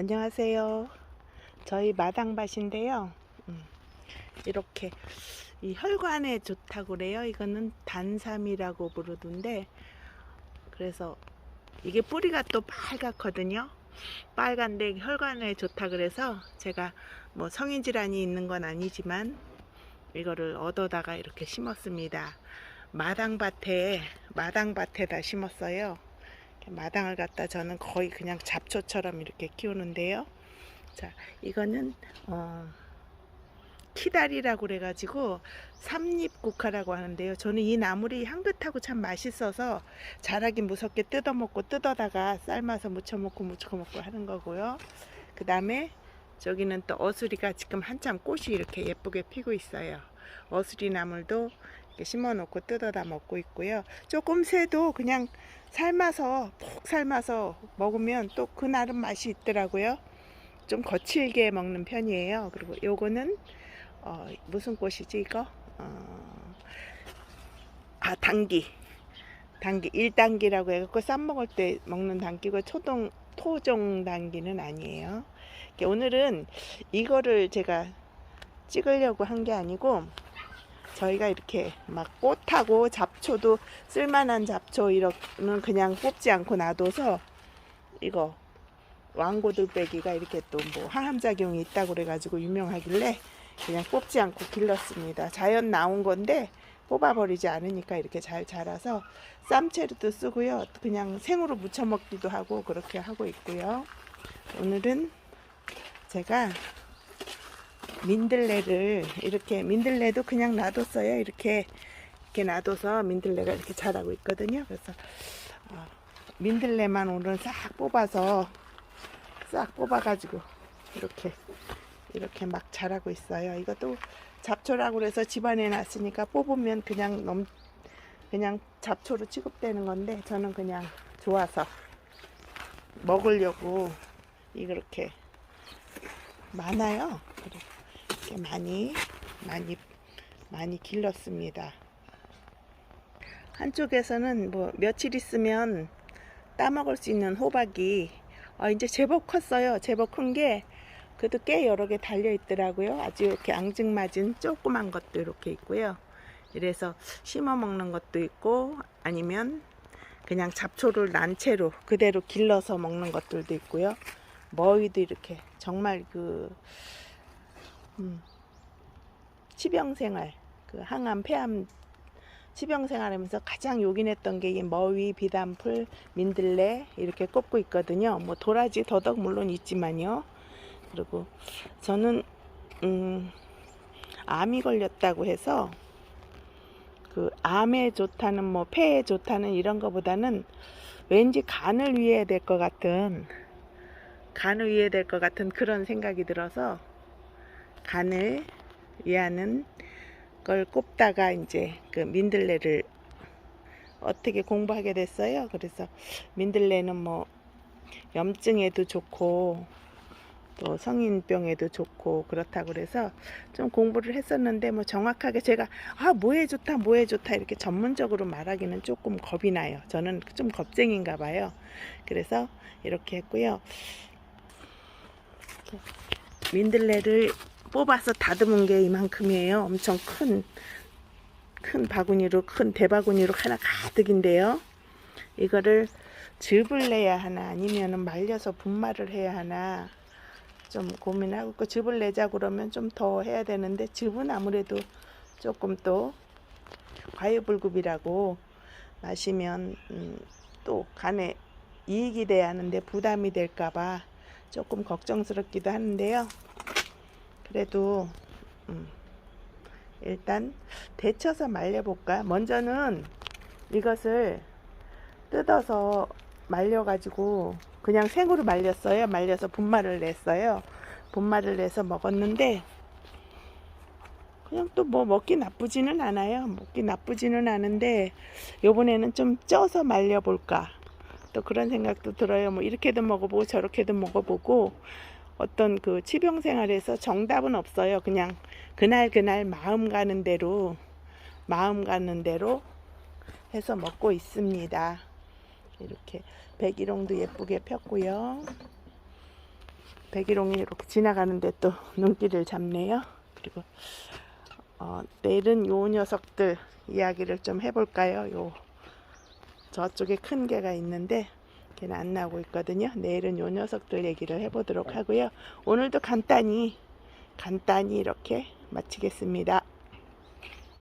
안녕하세요. 저희 마당밭인데요. 음, 이렇게 이 혈관에 좋다고 그래요. 이거는 단삼이라고 부르던데 그래서 이게 뿌리가 또 빨갛거든요. 빨간데 혈관에 좋다 그래서 제가 뭐 성인 질환이 있는 건 아니지만 이거를 얻어다가 이렇게 심었습니다. 마당밭에 마당밭에다 심었어요. 마당을 갖다 저는 거의 그냥 잡초처럼 이렇게 키우는데요. 자, 이거는 어, 키다리라고 그래가지고 삼립 국화라고 하는데요. 저는 이 나물이 향긋하고 참 맛있어서 자라기 무섭게 뜯어먹고 뜯어다가 삶아서 무쳐먹고 무쳐먹고 하는 거고요. 그 다음에 저기는 또 어수리가 지금 한참 꽃이 이렇게 예쁘게 피고 있어요. 어수리 나물도 심어 놓고 뜯어다 먹고 있고요. 조금 새도 그냥 삶아서 푹 삶아서 먹으면 또 그 나름 맛이 있더라고요. 좀 거칠게 먹는 편이에요. 그리고 요거는 어, 무슨 꽃이지 이거? 어, 아 당기, 당기 1단기라고 해갖고 쌈 먹을 때 먹는 당기고 초동 토종 당기는 아니에요. 오늘은 이거를 제가 찍으려고 한 게 아니고 저희가 이렇게 막 꽃하고 잡초도 쓸만한 잡초 이런 그냥 뽑지 않고 놔둬서 이거 왕고들빼기가 이렇게 또 뭐 항암작용이 있다고 그래가지고 유명하길래 그냥 뽑지 않고 길렀습니다. 자연 나온 건데 뽑아버리지 않으니까 이렇게 잘 자라서 쌈채로도 쓰고요. 그냥 생으로 무쳐 먹기도 하고 그렇게 하고 있고요. 오늘은 제가 민들레를 이렇게 민들레도 그냥 놔뒀어요. 이렇게 이렇게 놔둬서 민들레가 이렇게 자라고 있거든요. 그래서 어, 민들레만 오늘 싹 뽑아서 싹 뽑아가지고 이렇게 이렇게 막 자라고 있어요. 이것도 잡초라고 그래서 집안에 놨으니까 뽑으면 그냥 넘 그냥 잡초로 취급되는 건데 저는 그냥 좋아서 먹으려고 이렇게 많아요. 이렇게 많이 많이 많이 길렀습니다. 한쪽에서는 뭐 며칠 있으면 따먹을 수 있는 호박이 아, 이제 제법 컸어요. 제법 큰 게 그래도 꽤 여러 개 달려 있더라고요. 아주 이렇게 앙증맞은 조그만 것도 이렇게 있고요. 이래서 심어 먹는 것도 있고 아니면 그냥 잡초를 난 채로 그대로 길러서 먹는 것들도 있고요. 머위도 이렇게 정말 그 음, 치병생활 그 항암 폐암 치병생활하면서 가장 요긴했던 게이 머위, 비단풀, 민들레 이렇게 꼽고 있거든요. 뭐 도라지, 더덕 물론 있지만요. 그리고 저는 음, 암이 걸렸다고 해서 그 암에 좋다는 뭐 폐에 좋다는 이런 거보다는 왠지 간을 위해야 될 것 같은 간을 위해야 될 것 같은 그런 생각이 들어서 간을 위하는 걸 꼽다가 이제 그 민들레를 어떻게 공부하게 됐어요. 그래서 민들레는 뭐 염증에도 좋고 또 성인병에도 좋고 그렇다고 그래서 좀 공부를 했었는데 뭐 정확하게 제가 아 뭐에 좋다 뭐에 좋다 이렇게 전문적으로 말하기는 조금 겁이 나요. 저는 좀 겁쟁인가 봐요. 그래서 이렇게 했고요. 민들레를 뽑아서 다듬은 게 이만큼이에요. 엄청 큰, 큰 바구니로, 큰 대바구니로 하나 가득인데요. 이거를 즙을 내야 하나, 아니면 말려서 분말을 해야 하나, 좀 고민하고 있고, 즙을 내자 그러면 좀 더 해야 되는데, 즙은 아무래도 조금 또 과유불급이라고 마시면, 음, 또 간에 이익이 돼야 하는데 부담이 될까봐 조금 걱정스럽기도 하는데요. 그래도 음, 일단 데쳐서 말려볼까? 먼저는 이것을 뜯어서 말려가지고 그냥 생으로 말렸어요. 말려서 분말을 냈어요. 분말을 내서 먹었는데 그냥 또 뭐 먹기 나쁘지는 않아요. 먹기 나쁘지는 않은데 요번에는 좀 쪄서 말려볼까? 또 그런 생각도 들어요. 뭐 이렇게도 먹어보고 저렇게도 먹어보고 어떤 그 치병 생활에서 정답은 없어요. 그냥 그날 그날 마음 가는 대로 마음 가는 대로 해서 먹고 있습니다. 이렇게 백일홍도 예쁘게 폈고요. 백일홍이 이렇게 지나가는데 또 눈길을 잡네요. 그리고 어, 내일은 요 녀석들 이야기를 좀 해볼까요? 요 저쪽에 큰 개가 있는데 걔는 안 나오고 있거든요. 내일은 요 녀석들 얘기를 해보도록 하고요. 오늘도 간단히 간단히 이렇게 마치겠습니다.